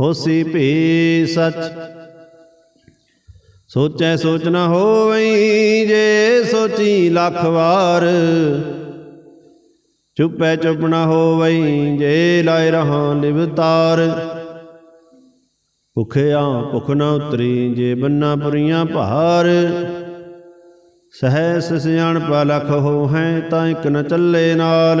ਹੋਸੀ ਭੀ ਸਚ। ਸੋਚੈ ਸੋਚ ਨਾ ਹੋਵਈ ਜੇ ਸੋਚੀ ਲੱਖ ਵਾਰ। ਚੁੱਪੈ ਚੁੱਪ ਨਾ ਹੋਵਈ ਜੇ ਲਾਇ ਰਹਾ ਲਿਵਤਾਰ ਭੁਖਿਆ ਭੁਖ ਨਾ ਉਤਰੀ ਜੇ ਬੰਨਾ ਪੁਰੀਆਂ ਭਾਰ। ਸਹਿਸ ਸਿਆਣਪਾ ਲਖ ਹੋ ਹੈ ਤਾਂ ਇਕ ਨ ਚੱਲੇ ਨਾਲ।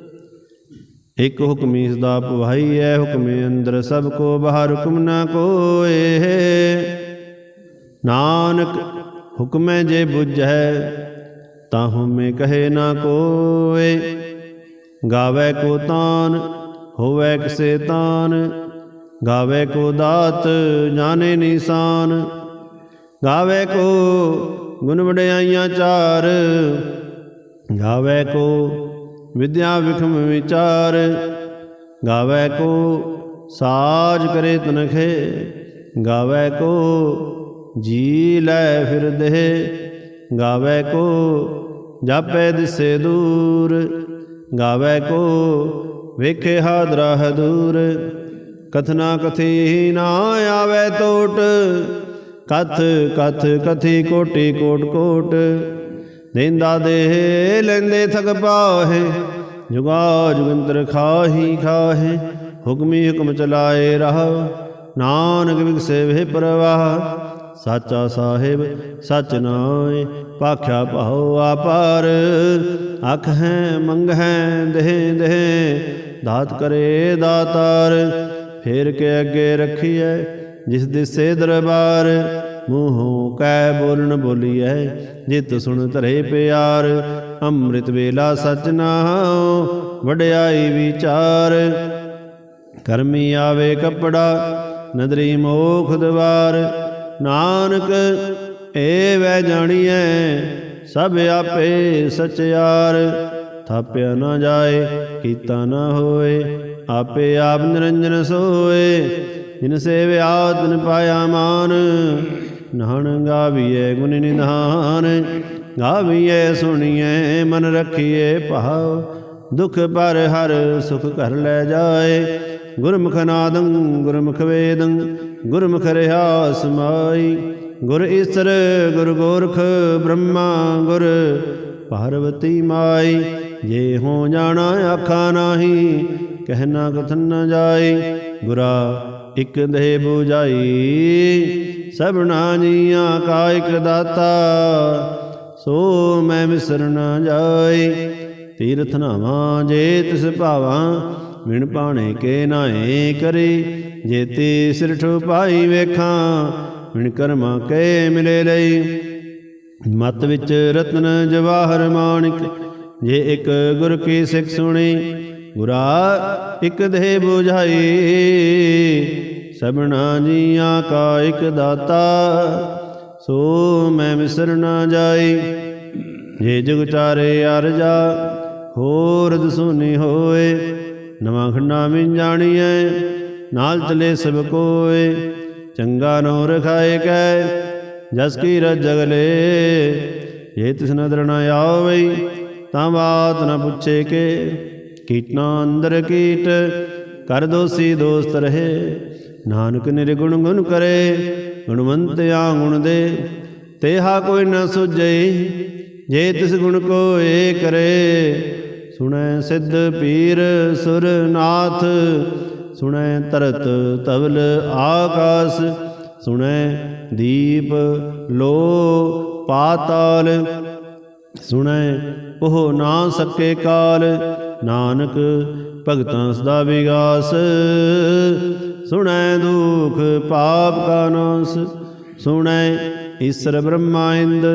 ਇਕ ਹੁਕਮੀ ਸਦਾ ਪਵਾਈਐ ਹੁਕਮੇ ਅੰਦਰ ਸਭ ਕੋ ਬਾਹਰ ਹੁਕਮ ਨਾ ਕੋਏ। ਨਾਨਕ ਹੁਕਮੈ ਜੇ ਬੁਝੈ ਤਾਹੂ ਮੈਂ ਕਹੇ ਨਾ ਕੋਏ। ਗਾਵੇ ਕੋ ਤਾਨ, ਹੋਵੇ ਕਿਸੇ ਤਾਨ। ਗਾਵੇ ਕੋ ਦਾਤ, ਜਾਣੇ ਨਿਸ਼ਾਨ। ਗਾਵੇ ਕੋ ਗੁਣ ਵਡਿਆਈਆਂ ਚਾਰ। ਗਾਵੇ ਕੋ ਵਿਦਿਆ ਵਿਖਮ ਵਿਚਾਰ, ਗਾਵੇ ਕੋ ਸਾਜ ਕਰੇ ਤਨਖੇ, ਗਾਵੇ ਕੋ ਜੀ ਲੈ ਫਿਰਦੇ ਗਾਵੇ ਕੋ ਜਾਪੇ ਦਿਸੇ ਦੂਰ, ਗਾਵੇ ਕੋ ਵੇਖੇ ਹਾਦਰਾ ਦੂਰ, ਕਥਨਾ ਕਥੀ ਨਾ ਆਵੇ ਟੋਟ ਕਥ ਕਥ ਕਥੀ ਕੋਟੀ ਕੋਟ ਕੋਟ ਦੇਂਦਾ ਦੇ ਲੈਂਦੇ ਥਕ ਪਾਹੇ, ਜੁਗਾ ਜੁਗੰਤਰ ਖਾਹੀ ਖਾਹੇ, ਹੁਕਮੀ ਹੁਕਮ ਚਲਾਏ ਰਹਾ, ਨਾਨਕ ਵਿਗਸੇ ਵੇ ਪ੍ਰਵਾਹ, ਸਾਚਾ ਸਾਹਿਬ ਸਚ ਨਾਏ ਪਾਖਿਆ ਭਾਉ ਆਪਾਰ, ਅਖ ਹੈ, ਮੰਗ ਹੈ, ਦੇਹ ਦੇਹ, ਦਾਤ ਕਰੇ ਦਾਤਾਰ, ਫੇਰ ਕੇ ਅੱਗੇ ਰਖੀਐ, ਜਿਸ ਦਿਸੇ ਦਰਬਾਰ ਮੂੰਹੋਂ ਕੈ ਬੋਲਣ ਬੋਲੀਐ, ਜਿਤ ਸੁਣ ਧਰੇ ਪਿਆਰ, ਅੰਮ੍ਰਿਤ ਵੇਲਾ ਸਚ ਨਾਉ, ਵਡਿਆਈ ਵਿਚਾਰ। ਕਰਮੀ ਆਵੇ ਕਪੜਾ, ਨਦਰੀ ਮੋਖ ਦਵਾਰ। ਨਾਨਕ ਏ ਵੈ ਜਾਣੀਐ, ਸਭ ਆਪੇ ਸਚਿਆਰ ਥਾਪਿਆ ਨਾ ਜਾਏ, ਕੀਤਾ ਨਾ ਹੋਏ, ਆਪੇ ਆਪ ਨਿਰੰਜਨ ਸੋਏ। ਜਿਨ ਸੇਵਿਆ, ਤਿਨ ਪਾਇਆ ਮਾਨ। ਨਹਣ ਗਾਵੀਏ ਗੁਣ ਨਿਧਾਨ ਗਾਵੀਏ ਸੁਣੀਏ ਮਨ ਰੱਖੀਏ ਭਾਵ। ਦੁਖ ਪਰ ਹਰ ਸੁਖ ਘਰ ਲੈ ਜਾਏ। ਗੁਰਮੁਖ ਨਾਦੰ, ਗੁਰਮੁਖ ਵੇਦੰ, ਗੁਰਮੁਖ ਰਹਾ ਸਮਾਈ ਗੁਰ ਈਸਰ, ਗੁਰ ਗੋਰਖ ਬ੍ਰਹਮਾ, ਗੁਰ ਪਾਰਵਤੀ ਮਾਈ। ਜੇ ਹੋ ਜਾਣਾ, ਆਖਾ ਨਾਹੀ ਕਹਿਣਾ ਕਥਨ ਨਾ ਜਾਏ। ਗੁਰਾ ਇਕ ਦੇਹ 부ਜਾਈ ਸਭਨਾ ਜੀਆਂ ਕਾ ਇਕ ਦਾਤਾ। ਸੋ ਮੈਂ ਵਿਸਰ ਨ ਜਾਈ ਤੀਰਥ ਨਾਵਾਂ ਜੇ ਤਿਸ ਭਾਵਾਂ ਵਿਣ ਪਾਣੇ ਕੇ ਨਾਏ ਕਰੇ। ਜੇ ਤੇ ਸਿਰਠ ਠੁਪਾਈ ਵੇਖਾਂ ਮਿਣ ਕਰਮਾਂ ਕੇ ਮਿਲੇ ਲਈ। ਮਤ ਵਿੱਚ ਰਤਨ ਜਵਾਹਰ ਮਾਣਿਕ ਜੇ ਇੱਕ ਗੁਰ ਕੀ ਸਿੱਖ ਸੁਣੀ ਗੁਰਾ ਇਕ ਦੇ 부ਝਾਈ ਸਭਨਾ ਜੀਆਂ ਕਾ ਇਕ ਦਾਤਾ, ਸੋ ਮੈਂ ਵਿਸਰ ਨਾ ਜਾਈ, ਜੇ ਜੁਗ ਚਾਰੇ ਅਰਜਾ ਹੋਰ ਦਸੂਨੀ ਹੋਏ, ਨਵਾਂ ਖੰਡਾ ਵਿੱਚ ਜਾਣੀਐ, ਨਾਲ ਚਲੇ ਸਭ ਕੋਏ, ਚੰਗਾ ਨੋ ਰਖਾਏ ਕੈ, ਜਸ ਕੀ ਰਜ ਜਗਲੇ ਜੇ ਤਿਸ ਨਦਰ ਨ ਆਵਈ, ਤਾਂ ਬਾਤ ਨ ਪੁੱਛੇ ਕੇ ਕੀਟਨਾ ਅੰਦਰ ਕੀਟ ਕਰ ਦੋਸੀ ਦੋਸਤ ਰਹੇ। ਨਾਨਕ ਨਿਰਗੁਣ ਗੁਣ ਕਰੇ, ਗੁਣਵੰਤ ਆ ਗੁਣ ਦੇ। ਤੇਹਾ ਕੋਈ ਨਾ ਸੁਝਈ ਜੇ ਤਿਸ ਗੁਣ ਕੋ ਏ ਕਰੇ। ਸੁਣੈ ਸਿੱਧ ਪੀਰ ਸੁਰਨਾਥ, ਸੁਣੈ ਤਰਤ ਤਵਲ ਆਕਾਸ। ਸੁਣੈ ਦੀਪ ਲੋ ਪਾਤਾਲ, ਸੁਣੈ ਉਹ ਨਾ ਸਕੇ ਕਾਲ। ਨਾਨਕ ਭਗਤਾਂ ਸਦਾ ਵਿਗਾਸ। ਸੁਣੈ ਦੁਖ ਪਾਪ ਕਾ ਨਾਸ। ਸੁਣੈ ਈਸ਼ਰ ਬ੍ਰਹਮਾ ਇੰਦ।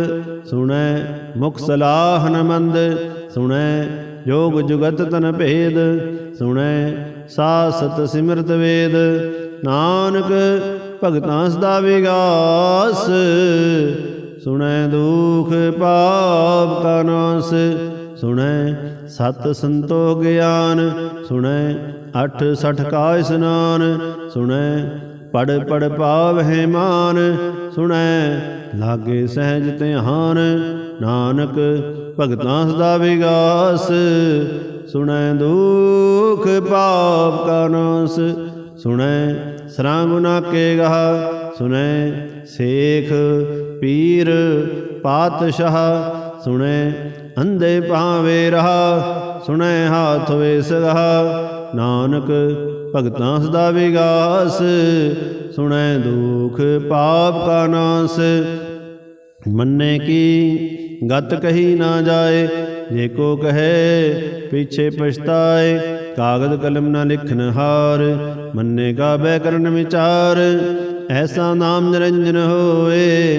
ਸੁਣੈ ਮੁਖ ਸਲਾਹਨ ਮੰਦ। ਸੁਣੈ ਯੋਗ ਜੁਗਤ ਤਨ ਭੇਦ। ਸੁਣੈ ਸਾ ਸਾਸਤ ਸਿਮਰਤ ਵੇਦ। ਨਾਨਕ ਭਗਤਾਂ ਸਦਾ ਵਿਗਾਸ। ਸੁਣੈ ਦੁਖ ਪਾਪ ਕਾ ਨਾਸ। ਸੁਣੈ ਸਤ ਸੰਤੋ ਗਿਆਨ, ਸੁਣੈ ਅਠ ਸਠ ਕਾ ਇਸਨਾਨ, ਸੁਣੈ ਪੜ ਪੜ ਪਾਵਹਿ ਮਾਨ ਸੁਣੈ ਲਾਗੇ ਸਹਿਜ ਧਿਆਨ, ਨਾਨਕ ਭਗਤਾਂ ਸਦਾ ਵਿਗਾਸ, ਸੁਣੈ ਦੁਖ ਪਾਪ ਕਾ ਨਾਸ, ਸੁਣੈ ਸਰਾਂ ਗੁਨਾ ਕੇ ਗਹਾ, ਸੁਣੈ ਸੇਖ ਪੀਰ ਪਾਤਸ਼ਾਹ ਸੁਣੈ, ਅੰਧੇ ਭਾਵੇ ਰਹਾ, ਸੁਣੈ ਹਾਥ ਵੇ ਸਗਾ ਨਾਨਕ ਭਗਤਾਂ ਸਦਾ ਵਿਗਾਸ, ਸੁਣੈ ਦੁਖ ਪਾਪ ਕਾ ਨਾਸ। ਮੰਨੇ ਕੀ ਗਤ ਕਹੀ ਨਾ ਜਾਏ, ਜੇ ਕੋ ਕਹੇ ਪਿਛੇ ਪਛਤਾਏ। ਕਾਗਦ ਕਲਮ ਨਾ ਲਿਖਨ ਹਾਰ, ਮੰਨੇ ਕਾ ਬੈ ਕਰਨ ਵਿਚਾਰ। ਐਸਾ ਨਾਮ ਨਿਰੰਜਨ ਹੋਏ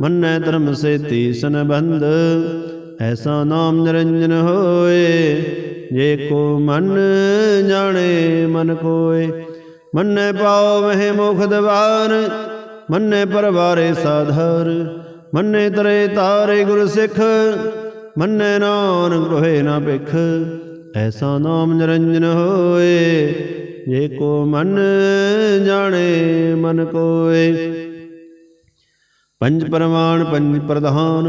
ਮੰਨੈ ਧਰਮ ਸੇਤੀ ਸੰਬੰਧ ਐਸਾ ਨਾਮ ਨਿਰੰਜਨ ਹੋਏ, ਜੇ ਕੋ ਮਨ ਜਾਣੇ ਮਨ ਕੋਏ ਮੰਨੈ ਪਾਉ ਮਹਿ ਮੁਖ ਦਵਾਰ ਮੰਨੈ ਪਰਵਾਰੇ ਸਾਧਰ, ਮੰਨੇ ਤਰੇ ਤਾਰੇ ਗੁਰ ਸਿੱਖ, ਮੰਨੈ ਨਾਨਕ ਰੋਏ ਨਾ ਭਿਖ। ਐਸਾ ਨਾਮ ਨਿਰੰਜਨ ਹੋਏ, ਜੇ ਕੋ ਮਨ ਜਾਣੇ ਮਨ ਕੋਏ ਪੰਜ ਪਰਮਾਨ ਪੰਜ ਪ੍ਰਧਾਨ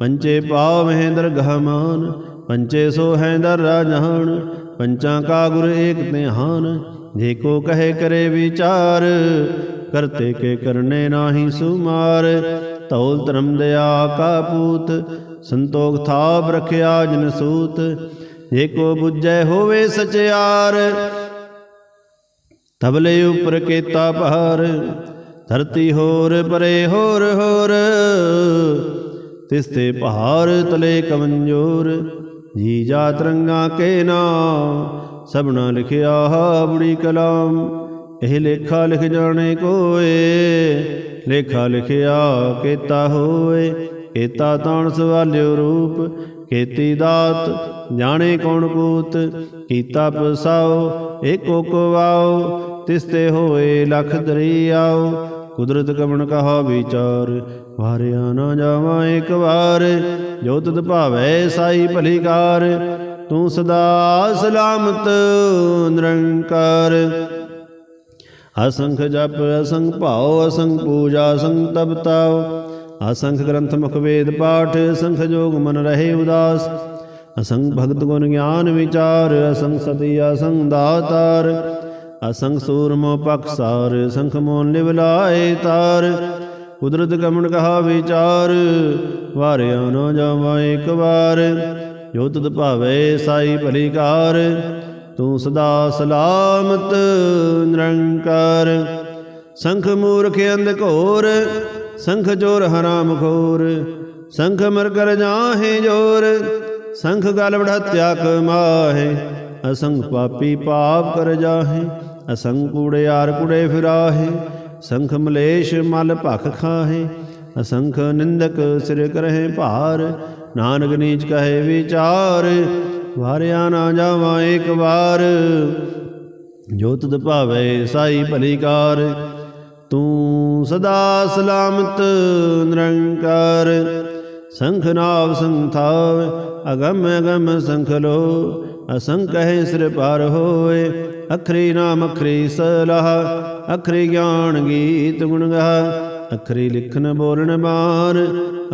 ਪੰਚੇ ਪਾਵ ਹੈ ਦਰਗਹ ਮਾਨ ਪੰਚੇ ਸੋ ਹੈ ਦਰ ਰਾਜਹਾਨ ਪੰਚਾਂ ਕਾ ਗੁਰ ਏਕ ਧਿਆਨ ਜੇ ਕੋ ਕਹੇ ਕਰੇ ਵਿਚਾਰ ਕਰਤੇ ਕੇ ਕਰਨੇ ਨਾਹੀ ਸੁਮਾਰ ਤੌਲ ਧਰਮ ਦਇਆ ਕਾ ਪੂਤ ਸੰਤੋਖ ਥਾਪ ਰਖਿਆ ਜਨ ਸੂਤ ਜੇ ਕੋ ਬੁੱਝੈ ਹੋਵੇ ਸਚਿਆਰ ਤਬਲੇ ਉਪਰ ਕੀਤਾ ਪਹਾਰ ਧਰਤੀ ਹੋਰ, ਪਰੇ ਹੋਰ ਹੋਰ। ਤਿਸ ਤੇ ਪਹਾੜ ਤਲੇ ਕਮੰਜੋਰ, ਜੀ ਜਾ ਤਰੰਗਾ ਕੇ ਨਾ ਸਭਨਾ ਲਿਖਿਆ ਬੜੀ ਕਲਾਮ, ਇਹ ਲੇਖਾ ਲਿਖ ਜਾਣੇ ਕੋਏ। ਲੇਖਾ ਲਿਖਿਆ ਕੀਤਾ ਹੋਏ, ਕੀਤਾ ਤਾਣ ਸਵਾਲਿਓ ਰੂਪ ਕੀਤੀ ਦਾਤ, ਜਾਣੇ ਕੌਣ ਕੂਤ ਕੀਤਾ ਪਸਾਓ ਏਕੋ ਕੋ ਵਾਓ ਤਿਸ ਤੇ ਹੋਏ ਲਖ ਦਰਿਆਓ। ਕੁਦਰਤ ਕਮਣ ਕਹਾ ਵਿਚਾਰ, ਵਾਰਿਆ ਨਾ ਜਾਵਾਂ ਇੱਕ ਵਾਰ, ਜੋ ਤਦ ਭਾਵੈ ਸਾਈ ਭਲੀਕਾਰ, ਤੂੰ ਸਦਾ ਸਲਾਮਤ ਨਿਰੰਕਾਰ। ਅਸੰਖ ਜਪ, ਅਸੰਖ ਭਾਉ, ਅਸੰਖ ਪੂਜਾ, ਅਸੰਖ ਤਪ ਤਾਉ ਅਸੰਖ ਗ੍ਰੰਥ ਮੁਖ ਵੇਦ ਪਾਠ, ਸੰਖ ਜੋਗ ਮਨ ਰਹੇ ਉਦਾਸ। ਅਸੰਖ ਭਗਤ ਗੁਣ ਗਿਆਨ ਵਿਚਾਰ, ਅਸੰਖ ਸਤੀ ਅਸੰਖ ਦਾਤਾਰ। ਅਸੰਖ ਸੂਰਮੋ ਪਖਸਾਰ ਸੰਖ ਮੋਨ ਲਿਵ ਲਾਏ ਤਾਰ। ਕੁਦਰਤ ਕਮਣ ਕਹਾ ਵਿਚਾਰ, ਵਾਰਿਆ ਨਾ ਜਾਵਾਂ ਇੱਕ ਵਾਰ। ਜੋ ਤਦ ਭਾਵੇ ਸਾਈ ਭਲੀਕਾਰ ਤੂੰ ਸਦਾ ਸਲਾਮਤ ਨਿਰੰਕਾਰ। ਸੰਖ ਮੂਰਖ ਅੰਧ ਘੋਰ ਸੰਖ ਜੋਰ ਹਰਾਮ ਖੋਰ, ਸੰਖ ਮਰ ਕਰ ਜਾਹੇ ਜੋਰ, ਸੰਖ ਗਲ ਵੜਤਿਆ ਕਮਾਹੇ ਅਸੰਖ ਪਾਪੀ ਪਾਪ ਕਰ ਜਾਹੇ ਕੂੜੇ ਆਰ ਕੁੜੇ ਫਿਰਾਹੇ, ਸੰਖ ਮਲੇਸ਼ ਮਲ ਭਖ ਖਾਹੇ, ਅਸੰਖ ਨਿੰਦਕ ਸਿਰ ਕਰਹਿ ਭਾਰ, ਨਾਨਕ ਨੀਚ ਕਹੇ ਵਿਚਾਰ, ਵਾਰਿਆ ਨਾ ਜਾਵਾਂ ਇੱਕ ਵਾਰ, ਜੋ ਤਦ ਭਾਵੇ ਸਾਈ ਭਲੀਕਾਰ ਤੂੰ ਸਦਾ ਸਲਾਮਤ, ਨਿਰੰਕਾਰ। ਸੰਖ ਨਾਵ ਸੰਥਾਵ, ਅਗਮ ਅਗਮ ਸੰਖ ਲੋ। ਅਸੰਖ ਹੈ ਸਿਰ ਪਾਰ ਹੋਏ, ਅਖਰੀ ਨਾਮ ਅਖਰੀ ਸਲਾਹ। ਅਖਰੀ ਗਿਆਨ ਗੀਤ ਗੁਣ ਗਾ ਅਖਰੀ ਲਿਖਨ ਬੋਲਣ ਬਾਣ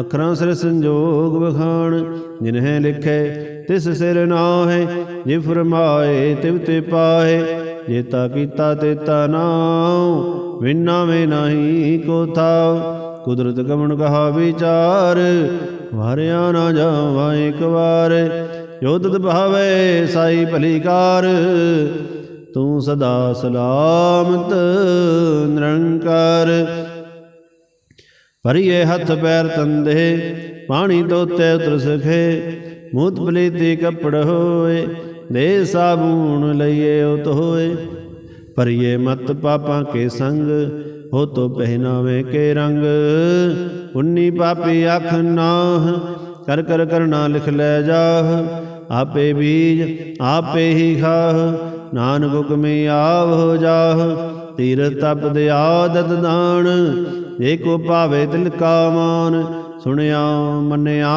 ਅੱਖਰਾਂ ਸਿਰ ਸੰਜੋਗ ਵਖਾਣ, ਜਿਨਹਿ ਲਿਖੇ ਤਿਸ ਸਿਰ ਨਾਹਿ, ਜੇ ਫਰਮਾਏ ਤਿਵ ਤੇ ਪਾਏ ਜੇਤਾ ਕੀਤਾ ਤੇਤਾ ਨਾਉ, ਵਿਨਾ ਮੇ ਨਹੀਂ ਕੋ ਥਾਉ। ਕੁਦਰਤ ਗਮਨ ਕਹਾ ਵਿਚਾਰ, ਵਾਰਿਆ ਨਾ ਜਾਵਾ ਇੱਕ ਵਾਰ। ਜੋ ਭਾਵੇ ਸਾਈ ਭਲੀਕਾਰ, ਤੂੰ ਸਦਾ ਸਲਾਮਤ ਨਿਰੰਕਾਰ। ਭਰੀਏ ਹੱਥ ਪੈਰ ਤੰਦੇ, ਪਾਣੀ ਧੋਤੇ ਉਤਰ ਸਖੇ, ਮੂਤ ਬਲੀਤੀ ਕੱਪੜ ਹੋਏ। ਦੇ ਸਾਬੂਣ ਲਈਏ ਉਤ ਹੋਏ। ਭਰੀਏ ਮਤ ਪਾਪਾਂ ਕੇ ਸੰਗ, ਹੋ ਤੋ ਪਹਿਨਾਵੇ ਕੇ ਰੰਗ। ਉਨੀ ਪਾਪੀ ਅੱਖ ਨਾਹ, ਕਰ ਕਰ ਕਰਨਾ ਲਿਖ ਲੈ ਜਾਹ। ਆਪੇ ਬੀਜ, ਆਪੇ ਹੀ ਖਾਹ, ਨਾਨਕ ਹੁਕਮੇ ਆਵ ਹੋ ਜਾਹ। ਤੀਰ ਤਪ ਦੇ ਆਦਤ ਦਾਨ, ਜੇ ਕੋ ਭਾਵੇ ਦਿਲ ਕਾ ਮਾਨ। ਸੁਣਿਆ, ਮੰਨਿਆ,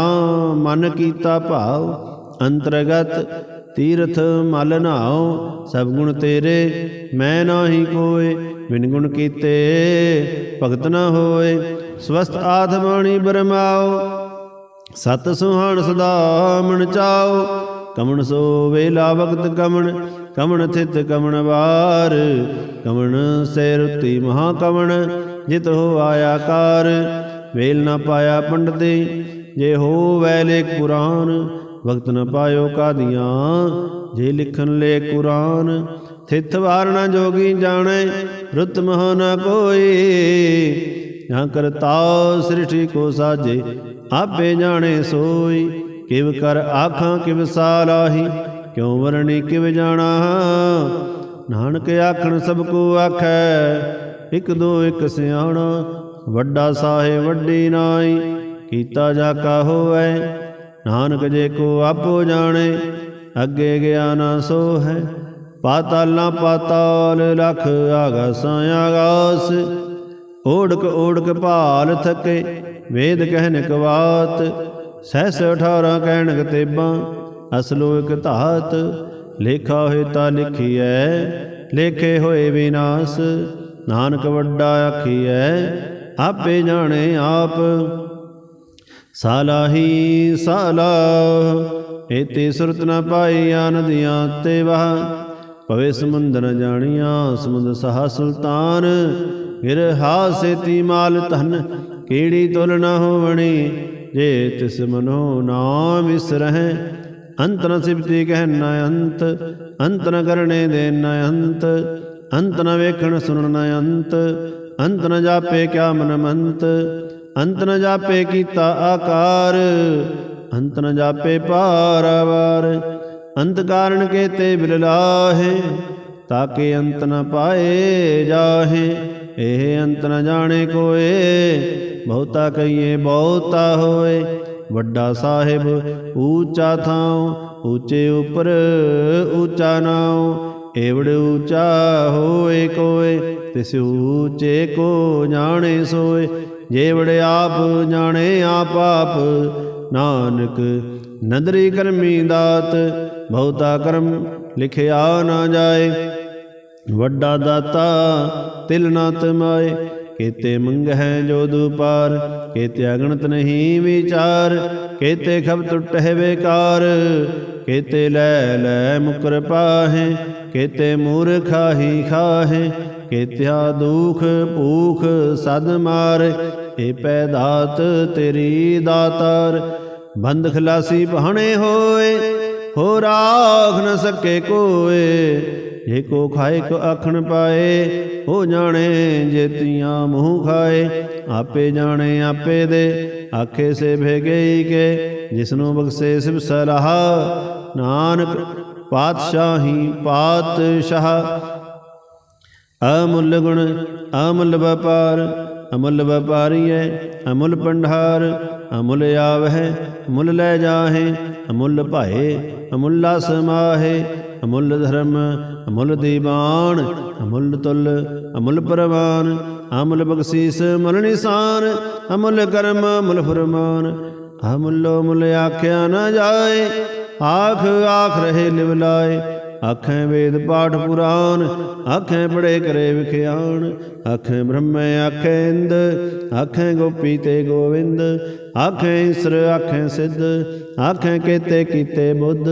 ਮਨ ਕੀਤਾ ਭਾਵ, ਅੰਤਰਗਤ ਤੀਰਥ ਮਲ ਨਾਉ, ਸਭ ਗੁਣ ਤੇਰੇ, ਮੈਂ ਨਾਹੀ ਕੋਏ, ਬਿਨ ਗੁਣ ਕੀਤੇ ਭਗਤ ਨਾ ਹੋਏ। ਸਵਸਤ ਆਤਮਾਣੀ ਬਰਮਾਓ, ਸਤ ਸੁਹਾਣ ਸਦਾ ਮਨ ਚਾਓ। ਕਮਣ ਸੋ ਵੇਲਾ ਵਕਤ ਕਮਣ ਕਮਣ ਥਿਤ ਕਮਣ ਵਾਰ। ਕਮਣ ਸੇ ਰੁਤੀ ਮਹਾ ਕਮਣ, ਜਿਤ ਹੋ ਆਇਆ ਕਾਰ। ਵੇਲ ਨਾ ਪਾਇਆ ਪੰਡਤੇ ਜੇ ਹੋ ਵੈਲੇ ਕੁਰਾਨ ਵਕਤ ਨ ਪਾਇਓ ਕਾਦੀਆਂ। ਜੇ ਲਿਖਣ ਲੈ ਕੁਰਾਨ ਥਿਤ ਵਾਰਣਾ ਜੋਗੀ ਜਾਣੈ, ਰੁਤ ਮਹ ਨ ਕੋਈ। ਜਾਂ ਕਰਤਾ ਸ੍ਰਿਸ਼ਟੀ ਕੋ ਸਾਜੇ, ਆਪੇ ਜਾਣੇ ਸੋਈ। ਕਿਵ ਕਰ ਆਖਾਂ, ਕਿਵ ਸਾਲਾਹੀ, ਕਿਉ ਵਰਣੀ ਕਿਵ ਜਾਣਾ। ਨਾਨਕ ਆਖਣ, ਸਭ ਕੋ ਆਖੈ, ਇਕ ਦੋ ਇਕ ਸਿਆਣਾ, ਵੱਡਾ ਸਾਹਿਬ ਵੱਡੀ ਨਾਈ, ਕੀਤਾ ਜਾ ਕਾ ਹੋਐ ਨਾਨਕ ਜੇ ਕੋ ਆਪੋ ਜਾਣੇ, ਅੱਗੇ ਗਿਆ ਨਾ ਸੋ ਹੈ। ਪਾਤਾਲਾਂ ਪਾਤਾਲ ਲਖ ਆਗਾਸਾਂ ਆਗਾਸ। ਓੜਕ ਓੜਕ ਭਾਲ ਥਕੇ, ਵੇਦ ਕਹਿਨ ਕਵਾਤ। ਸਹਿਸ 18 ਕਹਿਣਕ ਤੇਬਾਂ ਅਸਲੋ ਇਕ ਧਾਤ। ਲੇਖਾ ਹੋਏ ਤਾਂ ਲਿਖੀਐ, ਲੇਖੇ ਹੋਏ ਵਿਨਾਸ਼। ਨਾਨਕ ਵੱਡਾ ਆਖੀਐ, ਆਪੇ ਜਾਣੇ ਆਪ। ਸਾਲਾਹੀ ਸਾਲਾਹ ਏਤੇ ਸੁਰਤ ਨ ਪਾਈ ਆਨੰਦੀਆਂ ਤੇ ਵਾਹ। ਭਵੇ ਸਮੁੰਦਰ ਜਾਣੀਆਂ ਸਮੁੰਦ ਸਹਾ ਸੁਲਤਾਨ। ਫਿਰ ਹਾਸੇਤੀ ਮਾਲ ਧਨ ਕੀੜੀ ਤੁਲ ਨ ਹੋਵਣੀ? ਜੇ ਤਿਸ ਮਨੋ ਨਾਮ ਵਿਸਰਹਿ ਅੰਤ ਨ ਸਿਬਤੀ ਕਹਿ ਨ ਅੰਤ। ਅੰਤ ਨ ਕਰਨੇ ਦੇ ਨ ਅੰਤ। ਅੰਤ ਨ ਵੇਖਣ ਸੁਣਨ ਨ ਅੰਤ। ਅੰਤ ਨ ਜਾਪੇ ਕਿਆ ਮਨ ਮੰਤ। ਅੰਤ ਨ ਜਾਪੇ ਕੀਤਾ ਆਕਾਰ, ਅੰਤ ਨ ਜਾਪੇ ਪਾਰਵਾਰ ਅੰਤ ਕਾਰਨ ਕੇਤੇ ਬਿਰਲਾਹੇ ਤਾਕੇ ਅੰਤ ਨ ਪਾਏ ਜਾਹੇ। ਇਹ ਅੰਤ ਨ ਜਾਣੇ ਕੋਏ, ਬਹੁਤਾ ਕਹੀਏ ਬਹੁਤਾ ਹੋਏ। ਵੱਡਾ ਸਾਹਿਬ ਊਚਾ ਥਾਉ, ਊਚੇ ਉਪਰ ਊਚਾ ਨਾਉ। ਏਵੜ ਊਚਾ ਹੋਏ ਕੋਏ, ਤਿਸ ਊਚੇ ਕੋ ਜਾਣੇ ਸੋਏ। ਜੇਵੜ ਆਪ, ਜਾਣੇ ਆਪ ਆਪ। ਨਾਨਕ, ਨਦਰੀ ਕਰਮੀ ਦਾਤ, ਬਹੁਤਾ ਕਰਮ ਲਿਖਿਆ ਨਾ ਜਾਏ। ਵੱਡਾ ਦਾਤਾ, ਤਿਲ ਨਾ ਤਮਾਏ। ਕੇਤੇ ਮੰਗਹਿ ਜੋ ਦੁਪਾਰ, ਕੇਤੇ ਅਗਣਤ ਨਹੀਂ ਵਿਚਾਰ। ਕੇਤੇ ਖਬ ਟੁੱਟਹਿ ਬੇਕਾਰ, ਕੇਤੇ ਲੈ ਲੈ ਮੁਕਰ ਪਾਹੇ। ਕੇਤੇ ਮੂਰਖਾ ਹੀ ਖਾਹੇ, ਕੇਤਿਆ ਦੁਖ ਭੂਖ ਸਦ ਮਾਰ। ਏ ਪੈਦਾਤ ਤੇਰੀ ਦਾਤਾਰ, ਬੰਦ ਖਲਾਸੀ ਬਹਾਣੇ ਹੋਏ ਹੋ ਰਾਖ ਨ ਸਕੇ ਕੋਏ ਜੇ ਕੋ ਖਾਏ ਕੋ ਆਖਣ ਪਾਏ, ਹੋ ਜਾਣੇ ਜੇਤੀਆਂ ਮੂੰਹ ਖਾਏ, ਆਪੇ ਜਾਣੇ ਆਪੇ ਦੇ, ਆਖੇ ਸੇ ਭੇਗਈ ਕੇ, ਜਿਸਨੂੰ ਬਖਸ਼ੇ ਸਿਵ ਸਲਾਹ, ਨਾਨਕ ਪਾਤਸ਼ਾਹੀ ਪਾਤਸ਼ਾਹ। ਅਮੁੱਲ ਗੁਣ, ਅਮੁੱਲ ਵਪਾਰ ਅਮੁੱਲ ਵਪਾਰੀਐ ਅਮੁੱਲ ਭੰਡਾਰ, ਅਮੁੱਲ ਆਵਹਿ ਮੁੱਲ ਲੈ ਜਾਹੇ, ਅਮੁੱਲ ਭਾਏ, ਅਮੁੱਲਾ ਸਮਾਹੇ ਅਮੁੱਲ ਧਰਮ, ਅਮੁੱਲ ਦੀਵਾਨ, ਅਮੁੱਲ ਤੁਲ, ਅਮੁੱਲ ਪਰਵਾਨ, ਅਮੁੱਲ ਬਖਸ਼ੀਸ ਮੁੱਲ ਨਿਸ਼ਾਨ, ਅਮੁੱਲ ਕਰਮ, ਅਮੁੱਲ ਫਰਮਾਨ। ਅਮੁੱਲੋ ਮੁੱਲ ਆਖਿਆ ਨਾ ਜਾਏ, ਆਖ ਆਖ ਰਹੇ ਲਿਵ ਲਾਏ ਆਖੇ ਵੇਦ ਪਾਠ ਪੁਰਾਨ ਆਖੇ ਪੜੇ ਕਰੇ ਵਿਖਿਆਣ। ਆਖੇ ਬ੍ਰਹਮੇ ਆਖੇ ਇੰਦ, ਆਖੇ ਗੋਪੀ ਤੇ ਗੋਵਿੰਦ। ਆਖੇ ਈਸਰ ਆਖੇ ਸਿੱਧ, ਆਖੇ ਕੀਤੇ ਕੀਤੇ ਬੁੱਧ।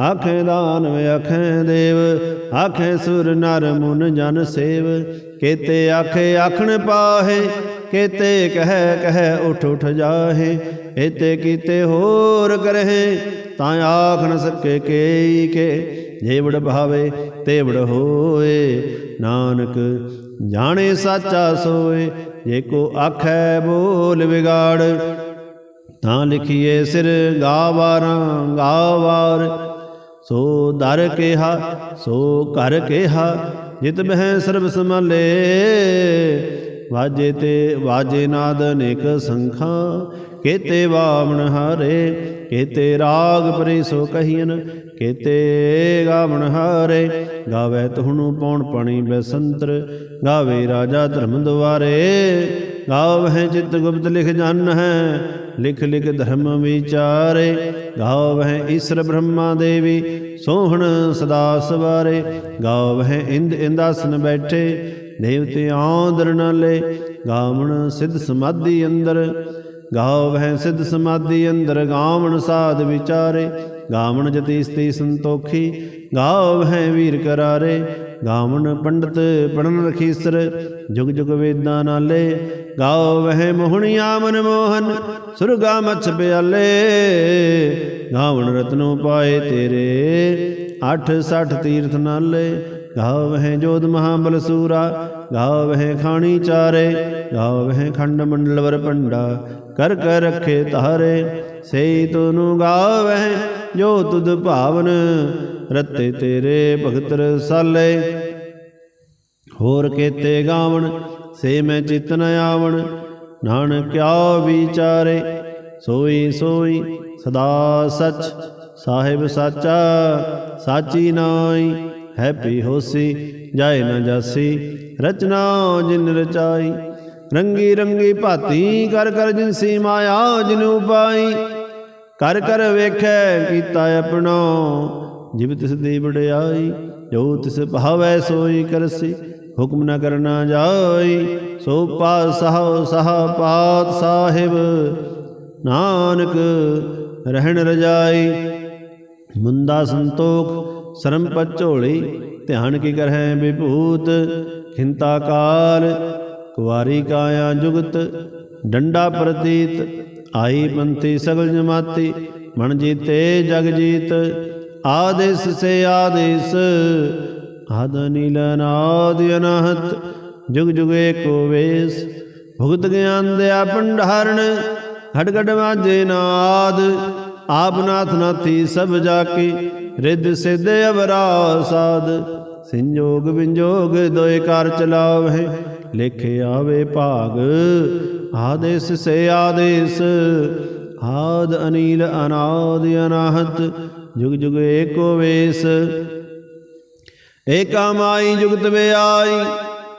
ਆਖੇ ਦਾਨਵ ਆਖੇ ਦੇਵ, ਆਖੇ ਸੁਰ ਨਰ ਮੁਨ ਜਨ ਸੇਵ। ਕੀਤੇ ਆਖੇ ਆਖਣ ਪਾਹੇ ਕੀਤੇ ਕਹਿ ਕਹਿ ਉਠ ਉਠ ਜਾਹੇ ਇਤੇ ਕੀਤੇ ਹੋਰ ਕਰਹਿ, ਤਾਂ ਆਖ ਨ ਸਕੇ ਕੇਈ ਕੇ ਜੇ ਵਡ ਭਾਵੇ ਤੇ ਵਡ ਹੋਏ। ਨਾਨਕ ਜਾਣੇ ਸਾਚਾ ਸੋਏ, ਜੇ ਕੋ ਆਖੈ ਬੋਲ ਵਿਗਾੜ, ਤਾਂ ਲਿਖੀਏ ਸਿਰ ਗਾਵਾਰਾਂ, ਗਾਵਾਰ। ਸੋ ਦਰ ਕਿਹਾ, ਸੋ ਘਰ ਕਿਹਾ, ਜਿਤ ਬਹਿ ਸਰਬ ਸੰਭਾਲੇ ਵਾਜੇ ਤੇ ਵਾਜੇ ਨਾਦ ਅਨੇਕ ਸੰਖਾਂ, ਕੇਤੇ ਵਾਵਣ ਹਾਰੇ, ਕੇਤੇ ਰਾਗ ਪਰੇ ਸੋ ਕਹੀਨ ਕੇਤੇ ਗਾਵਣ ਹਾਰੇ, ਗਾਵੇ ਤੁਹਨੂੰ ਪੌਣ ਪਾਣੀ ਬੈਸੰਤਰ, ਗਾਵੇ ਰਾਜਾ ਧਰਮ ਦੁਆਰੇ, ਗਾਵਹਿ ਚਿਤ ਗੁਪਤ ਲਿਖ ਜਨ ਹੈ ਲਿਖ ਲਿਖ ਧਰਮ ਵਿਚਾਰੇ, ਗਾਵਹਿ ਈਸ਼ਰ ਬ੍ਰਹਮਾ ਦੇਵੀ, ਸੋਹਣ ਸਦਾ ਸਵਾਰੇ, ਗਾਵਹਿ ਇੰਦ ਇੰਦਾਸਨ ਬੈਠੇ ਦੇਵਤੇ ਆਂਦਰ ਨਾਲੇ ਗਾਵਣ ਸਿੱਧ ਸਮਾਧੀ ਅੰਦਰ। ਗਾਵਹਿ ਸਿੱਧ ਸਮਾਧੀ ਅੰਦਰ, ਗਾਵਣ ਸਾਧ ਵਿਚਾਰੇ। ਗਾਵਣ ਜਤੀ ਸਤੀ ਸੰਤੋਖੀ ਗਾਵਹਿ ਵੀਰ ਕਰਾਰੇ। ਗਾਵਣ ਪੰਡਤ ਪੜਨ ਰਖੀਸਰ, ਜੁਗ ਜੁਗ ਵੇਦਾਂ ਨਾਲੇ ਗਾਵਹਿ ਮੋਹਣੀਆਂ ਮਨ ਮੋਹਨ, ਸੁਰਗਾ ਮਛ ਬਿਆਲੇ ਗਾਵਣ ਰਤਨੋ ਪਾਏ ਤੇਰੇ 860 ਤੀਰਥ ਨਾਲੇ। ਗਾਵਹਿ ਜੋਧ ਮਹਾਬਲ ਸੂਰਾ, ਗਾਵਹਿ ਖਾਣੀ ਚਾਰੇ, ਗਾਵਹਿ ਖੰਡ ਮੰਡਲ ਵਰ ਪੰਡਾ ਕਰ ਕਰ ਰਖੇ ਤਾਰੇ ਸਈ ਤੁਨੂ ਗਾਵਹਿ ਜੋ ਤੁਧ ਭਾਵਨ, ਰਤੇ ਤੇਰੇ ਭਗਤ ਰਸਾਲੇ। ਹੋਰ ਕੇਤੇ ਗਾਵਣ, ਸੇ ਮੈਂ ਚਿਤ ਨ ਆਵਣ, ਨਾਨਕ ਕਿਆ ਵਿਚਾਰੇ, ਸੋਈ ਸੋਈ ਸਦਾ ਸਚ, ਸਾਹਿਬ ਸਾਚਾ, ਸਾਚੀ ਨਾਈ ਹੈਪੀ ਹੋਸੀ, ਜਾਏ ਨਾ ਜਾਸੀ। ਰਚਨਾ ਜਿਨ ਰਚਾਈ, ਰੰਗੀ ਰੰਗੀ ਭਾਤੀ, ਕਰ ਕਰ ਜਿਨਸੀ ਮਾਇਆ ਜਿਨ ਉਪਾਈ। ਕਰ ਕਰ ਵੇਖੈ ਕੀਤਾ ਆਪਣਾ, ਜਿਵ ਤਿਸ ਦੀ ਵਡਿਆਈ, ਜੋ ਤਿਸ ਭਾਵੈ ਸੋਈ ਕਰਸੀ। ਹੁਕਮ ਨਾ ਕਰਨਾ ਜਾਈ, ਸੋ ਪਾਸ ਸਹ ਸਹ ਪਾਤ ਸਾਹਿਬ। ਨਾਨਕ ਰਹਿਣ ਰਜਾਈ, ਮੁੰਦਾ ਸੰਤੋਖ ਸਰਮ ਝੋਲੀ, ਧਿਆਨ ਕੀ ਕਰਹਿ ਵਿਭੂਤ, ਖਿੰਤਾ ਕਾਲ, ਕੁਵਾਰੀ ਕਾਇਆ ਜੁਗਤ, ਡੰਡਾ ਪ੍ਰਤੀਤ, ਆਈ ਪੰਥੀ ਸਗਲ ਜਮਾਤੀ, ਮਨ ਜੀਤੇ ਜਗ ਜੀਤ, ਆਦੇਸ ਸੇ ਆਦੇਸ, ਆਦ ਨੀਲ ਨਾਦ ਅਨਹਤ, ਜੁਗ ਜੁਗੇ ਏਕੋ ਵੇਸ, ਭੁਗਤ ਗਿਆਨ ਦਿਆ ਭੰਡਾਰਣ ਘਟ ਘਟ ਵਾਜੇ ਨਾਦ ਆਪ ਨਾਥ ਨਾਥੀ ਸਭ ਜਾ ਕੇ ਰਿੱਧ ਸਿੱਧ ਅਵਰਾ ਸਾਧ। ਸੰਜੋਗ ਵਿੰਜੋਗ ਦੋਇ ਕਰ ਚਲਾਵੇ, ਲਿਖ ਆਵੇ ਭਾਗ। ਆਦੇਸ ਸੇ ਆਦੇਸ, ਆਦ ਅਨੀਲ ਅਨਾਦ ਅਨਾਹਤ, ਜੁਗ ਜੁਗ ਏਕੋ ਵੇਸ। ਏਕਾ ਮਾਈ ਜੁਗਤ ਵਿਆਈ,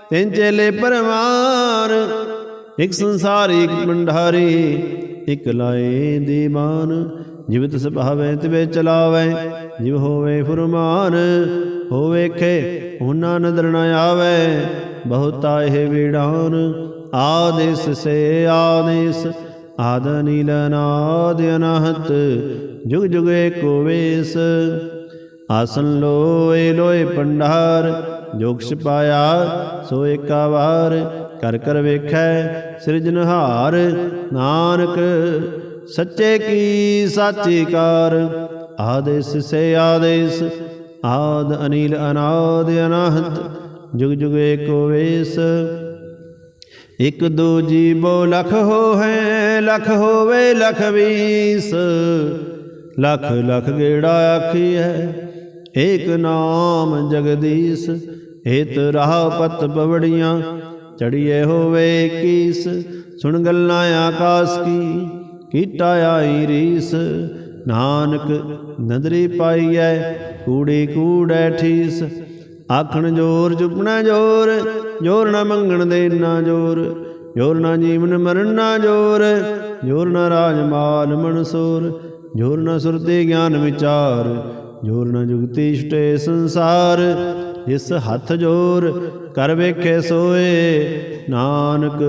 ਤਿੰਨ ਚੇਲੇ ਪਰਮਾਨ ਇਕ ਸੰਸਾਰੀ, ਇਕ ਭੰਡਾਰੀ, ਇਕ ਲਾਏ ਦੀਵਾਨ। ਜਿਵ ਤਿਸ ਭਾਵੇ ਤਿਵੇ ਚਲਾਵੇ, ਜਿਵ ਹੋਵੇ ਫੁਰਮਾਨ, ਹੋਵੇ ਖੇ, ਉਹਨਾਂ ਨਦਰ ਨ ਆਵੇ। ਬਹੁਤਾ ਇਹ ਵੀੜਾਨ, ਆਦੇਸ ਸੇ ਆਦੇਸ, ਆਦ ਨੀਲ ਨਾਦ ਅਨਹਤ, ਜੁਗ ਜੁਗ ਏਕੋ ਵੇਸ। ਆਸਨ ਲੋਏ ਲੋਏ ਪੰਡਾਰ, ਜੋਗ ਛਪਾਇਆ ਸੋ ਏਕਾ ਵਾਰ, ਕਰ ਕਰ ਵੇਖੈ ਸਿਰਜਨਹਾਰ, ਨਾਨਕ ਸੱਚੇ ਕੀ ਸਾਚੀ ਕਾਰ? ਆਦੇਸ ਸੇ ਆਦੇਸ, ਆਦ ਅਨੀਲ ਅਨਾਦ ਅਨਾਹਤ, ਜੁਗ ਜੁਗ ਏਕੋ ਵੇਸ। ਇਕ ਦੋ ਜੀਵੋ ਲਖ ਹੋ ਲਖ ਹੋਵੇ ਲਖ ਵੀਸ। ਲਖ ਲਖ ਗੇੜਾ ਆਖੀ ਹੈ, ਏਕ ਨਾਮ ਜਗਦੀਸ਼। ਏਤ ਰਾਹ ਪਤ ਪਵੜੀਆਂ, ਚੜੀਏ ਹੋਵੇ ਕੀਸ। ਸੁਣ ਗੱਲਾਂ ਆਕਾਸ ਕੀ ਕੀਟਾ ਆਈ ਰੀਸ, ਨਾਨਕ ਨਦਰੀ ਪਾਈਐ, ਕੂੜੀ ਕੂੜੈ ਠੀਸ। ਆਖਣ ਜੋਰ, ਚੁਪਣਾ ਜੋਰ ਜੋਰ ਨਾ ਮੰਗਣ ਦੇ ਨਾ ਜੋਰ। ਜੋਰ ਨਾ ਜੀਵਨ ਮਰਨ ਨਾ ਜੋਰ ਜੋਰ ਨਾ ਰਾਜ ਮਾਲ ਮਨਸੂਰ। ਜੋਰ ਨਾ ਸੁਰਤੇ ਗਿਆਨ ਵਿਚਾਰ, ਜੋਰ ਨਾ ਜੁਗਤੀ ਛਟੇ ਸੰਸਾਰ। ਇਸ ਹੱਥ ਜੋਰ ਕਰ ਵੇਖੇ ਸੋਏ, ਨਾਨਕ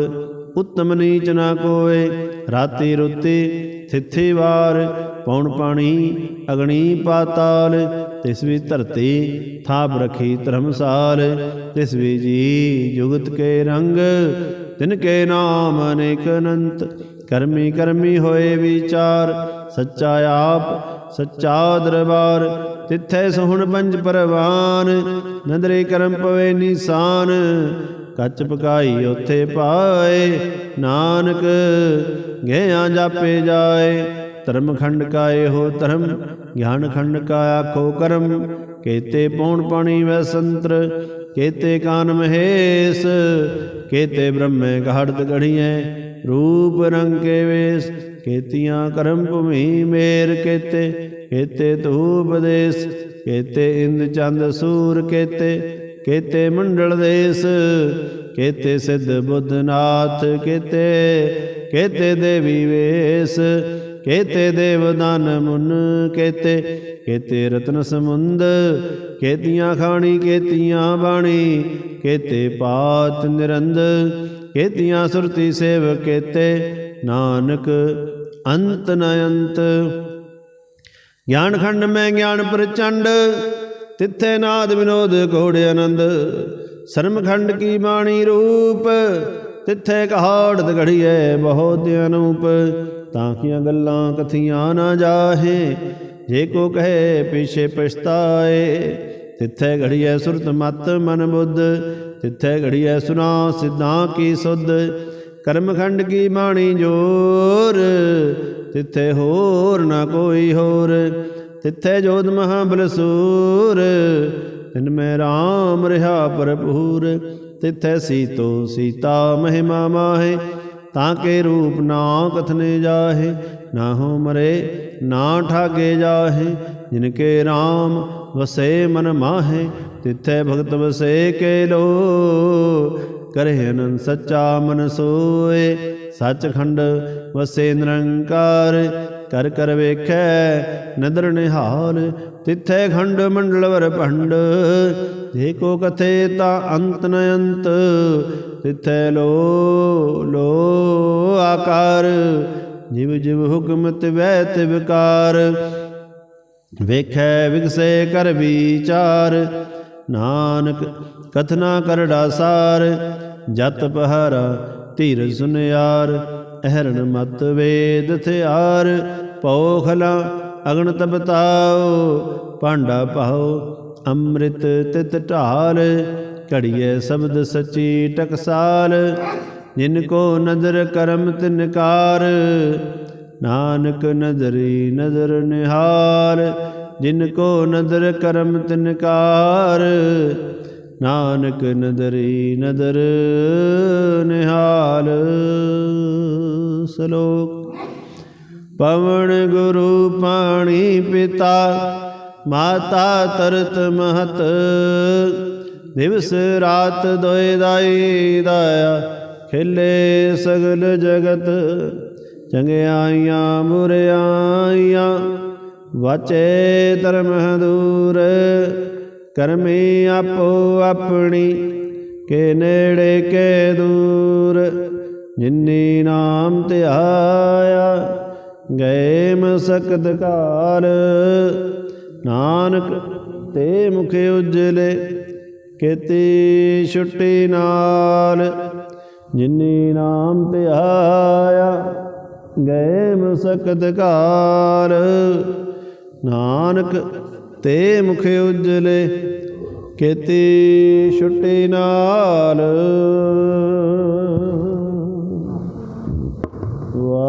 ਉਤਮ ਨੀਚ ਨਾ ਕੋਏ। ਰਾਤੀ ਰੁੱਤੀ, ਥਿੱਥੀ ਵਾਰ ਪੌਣ ਪਾਣੀ, ਅਗਣੀ ਪਾਤਾਲ, ਤਿਸ ਵੀ ਧਰਤੀ ਥਾਪ ਰਖੀ ਧਰਮਸਾਲ, ਤਿਸ ਵੀ ਜੀ ਜੁਗਤ ਕੇ ਰੰਗ, ਤਿਨ ਕੇ ਨਾਮ ਅਨੇਕ ਅਨੰਤ, ਕਰਮੀ ਕਰਮੀ ਹੋਏ ਵਿਚਾਰ, ਸੱਚਾ ਆਪ, ਸੱਚਾ ਦਰਬਾਰ, ਤਿੱਥੈ ਸੋਹਣ ਪੰਜ ਪਰਵਾਨ, ਨਦਰੇ ਕਰਮ ਪਵੇ ਨਿਸ਼ਾਨ, ਕੱਚ ਪਕਾਈ ਉਥੇ ਪਾਏ ਨਾਨਕ ਗਿਆ ਜਾਪੇ ਜਾਏ, ਧਰਮ ਖੰਡ ਕਾ ਇਹੋ ਧਰਮ, ਗਿਆਨ ਖੰਡ ਕਾ ਆਖੋ ਕਰਮ, ਕੇਤੇ ਪੌਣ ਪਾਣੀ ਵੈ ਸੰਤਰ, ਕੇਤੇ ਕਾਨ ਮਹੇਸ਼, ਕੇਤੇ ਬ੍ਰਹਮੇ ਗਹੜਤ ਗੜੀਐ, ਰੂਪ ਰੰਗ ਕੇ ਵੇਸ, ਕੇਤੀਆਂ ਕਰਮ ਭੂਮੀ ਮੇਰ ਕੇਤੇ ਕੇਤੇ ਧੂਪ ਦੇਸ, ਕੇਤੇ ਇੰਦ ਚੰਦ ਸੂਰ ਕੇਤੇ ਕੇਤੇ ਮੰਡਲ ਦੇਸ, ਕੇਤੇ ਸਿੱਧ ਬੁੱਧ ਨਾਥ ਕੇਤੇ ਕੇਤੇ ਦੇਵੀ ਵੇਸ, ਕੇਤੇ ਦੇਵਦਾਨ ਮੁਨ, ਕੇਤੇ ਕੇਤੇ ਰਤਨ ਸਮੁੰਦ, ਕੇਤੀਆਂ ਖਾਣੀ, ਕੇਤੀਆਂ ਬਾਣੀ, ਕੇਤੇ ਪਾਤ ਨਿਰੰਦ, ਕੇਤੀਆਂ ਸੁਰਤੀ ਸੇਵ ਕੇਤੇ ਨਾਨਕ ਅੰਤ ਨ ਅੰਤ। ਗਿਆਨ ਖੰਡ ਮੈਂ ਗਿਆਨ ਪ੍ਰਚੰਡ ਤਿੱਥੇ ਨਾਦ ਵਿਨੋਦ ਘੋੜ ਆਨੰਦ, ਸਰਮਖੰਡ ਕੀ ਬਾਣੀ ਰੂਪ, ਤਿੱਥੇ ਕਹਾੜਤ ਘੜੀਐ ਬਹੁਤ ਅਨੂਪ। ਤਾਂ ਕੀਆਂ ਗੱਲਾਂ ਕਥੀਆਂ ਨਾ ਜਾਹੇ, ਜੇ ਕੋ ਕਹੇ ਪਿਛੇ ਪਛਤਾਏ। ਤਿੱਥੇ ਘੜੀਐ ਸੁਰਤ ਮਤ ਮਨ ਬੁੱਧ, ਤਿੱਥੇ ਘੜੀਐ ਸੁਨਾ ਸਿੱਧਾਂ ਕੀ ਸੁਧ। ਕਰਮਖੰਡ ਕੀ ਬਾਣੀ ਜੋਰ, ਤਿੱਥੇ ਹੋਰ ਨਾ ਕੋਈ ਹੋਰ। ਤਿੱਥੇ ਜੋਤ ਮਹਾਬਲ ਸੂਰ ਤਿਨ ਮੈਂ RAM ਰਹਾ ਭਰਪੂਰ, ਤਿੱਥੇ ਸੀਤੋ ਸੀਤਾ ਮਹਿਮਾ ਮਾਹੇ, ਤਾਂ ਕੇ ਰੂਪ ਨਾ ਕਥਨੇ ਜਾਹੇ, ਨਾ ਹੋ ਮਰੇ, ਨਾ ਠਾਗੇ ਜਾਹੇ, ਜਿਨ ਕੇ RAM ਵਸੇ ਮਨ ਮਾਹੇ, ਤਿੱਥੇ ਭਗਤ ਵਸੇ ਕੇ ਲੋ। ਕਰੇ ਅਨੰਦ ਸੱਚਾ ਮਨ ਸੋਏ, ਸੱਚਖੰਡ ਵਸੇ ਨਿਰੰਕਾਰ ਕਰ ਕਰ ਵੇਖੈ, ਨਦਰ ਨਿਹਾਲ, ਤਿੱਥੇ ਖੰਡ ਮੰਡਲ ਵਰ ਭੰਡ। ਜੇ ਕੋ ਕਥੇ ਤਾ ਅੰਤ ਨ ਅੰਤ, ਤਿੱਥੇ ਲੋ ਲੋ ਆਕਾਰ। ਜਿਵ ਜਿਵ ਹੁਕਮ ਤਿਵੈ ਤਿਵਕਾਰ ਵੇਖੈ ਵਿਗਸੇ ਕਰ ਵਿਚਾਰ, ਨਾਨਕ ਕਥਨਾ ਕਰੜਾ ਸਾਰ। ਜਤ ਪਹਾਰਾ ਧੀਰ ਸੁਨਿਆਰ ਅਹਰਣ ਮਤ ਵੇਦ ਥਿਆਰ ਪੌਖਲਾ ਅਗਣ ਤਬਤਾਓ ਭਾਂਡਾ ਪਾਓ ਅੰਮ੍ਰਿਤ ਤਿਤ ਢਾਲ, ਘੜੀਏ ਸ਼ਬਦ ਸਚੀ ਟਕਸਾਲ, ਜਿਨ ਕੋ ਨਦਰ ਕਰਮ ਤਿਨਕਾਰ ਨਾਨਕ ਨਦਰੀ ਨਦਰ ਨਿਹਾਲ, ਜਿਨ ਕੋ ਨਦਰ ਕਰਮ ਤਿਨਕਾਰ ਨਾਨਕ ਨਦਰੀ ਨਦਰ ਨਿਹਾਲ। ਸ਼ਲੋਕ। ਪਵਨ ਗੁਰੂ ਪਾਣੀ ਪਿਤਾ, ਮਾਤਾ ਤਰਤ ਮਹਤ। ਦਿਵਸ ਰਾਤ ਦੋਇ ਦਾਈ ਦਾਇਆ, ਖਿਲੇ ਸਗਲ ਜਗਤ। ਚੰਗਿਆਈਆਂ ਮੁਰਿਆਈਆਂ, ਵਾਚੇ ਧਰਮ ਦੂਰ ਕਰਮੀ ਆਪੋ ਆਪਣੀ, ਕੇ ਨੇੜੇ ਕੇ ਦੂਰ। ਜਿਨੀ ਨਾਮ ਧਿਆਇਆ ਗਏ ਮਸਕਤ ਕਾਲ ਨਾਨਕ ਤੇ ਮੁਖ ਉਜਲੇ, ਕੀਤੀ ਛੁੱਟੀ ਨਾਲ। ਜਿਨੀ ਨਾਮ ਧਿਆਇਆ ਗਏ ਮਸਕਤ ਕਾਲ ਨਾਨਕ ਤੇ ਮੁਖ ਉਜਲੇ, ਕੀਤੀ ਛੁੱਟੀ ਨਾਲ।